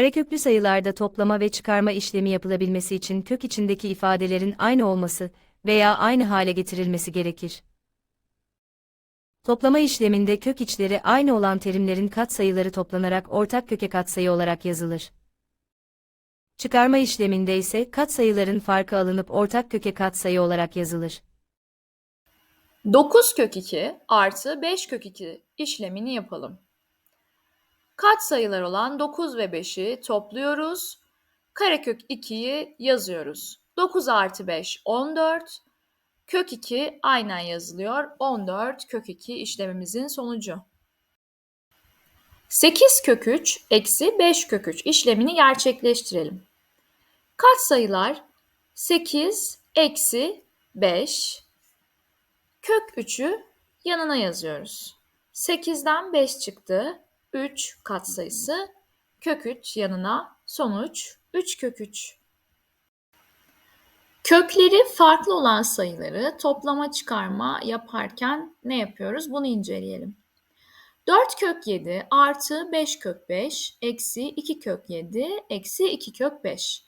Tek köklü sayılarda toplama ve çıkarma işlemi yapılabilmesi için kök içindeki ifadelerin aynı olması veya aynı hale getirilmesi gerekir. Toplama işleminde kök içleri aynı olan terimlerin katsayıları toplanarak ortak köke katsayı olarak yazılır. Çıkarma işleminde ise katsayıların farkı alınıp ortak köke katsayı olarak yazılır. 9 kök 2 artı 5 kök 2 işlemini yapalım. Katsayılar olan 9 ve 5'i topluyoruz. Karekök 2'yi yazıyoruz. 9 artı 5 14. Kök 2 aynen yazılıyor. 14 kök 2 işlemimizin sonucu. 8 kök 3 eksi 5 kök 3 işlemini gerçekleştirelim. Katsayılar 8 eksi 5 Kök 3'ü yanına yazıyoruz. 8'den 5 çıktı. 3 katsayısı. Kök 3 yanına sonuç 3 kök 3. Kökleri farklı olan sayıları toplama çıkarma yaparken ne yapıyoruz? Bunu inceleyelim. 4 kök 7 artı 5 kök 5 eksi 2 kök 7 eksi 2 kök 5.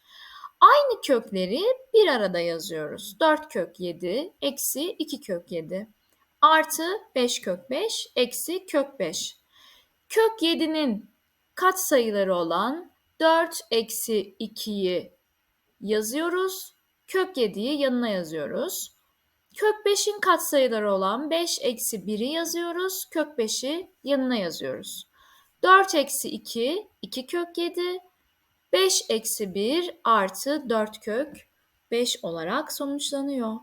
Aynı kökleri bir arada yazıyoruz. 4 kök 7 eksi 2 kök 7 artı 5 kök 5 eksi kök 5. Kök 7'nin katsayıları olan 4 eksi 2'yi yazıyoruz. Kök 7'yi yanına yazıyoruz. Kök 5'in katsayıları olan 5 eksi 1'i yazıyoruz. Kök 5'i yanına yazıyoruz. 4 eksi 2, 2 kök 7. 5 eksi 1 artı 4 kök 5 olarak sonuçlanıyor.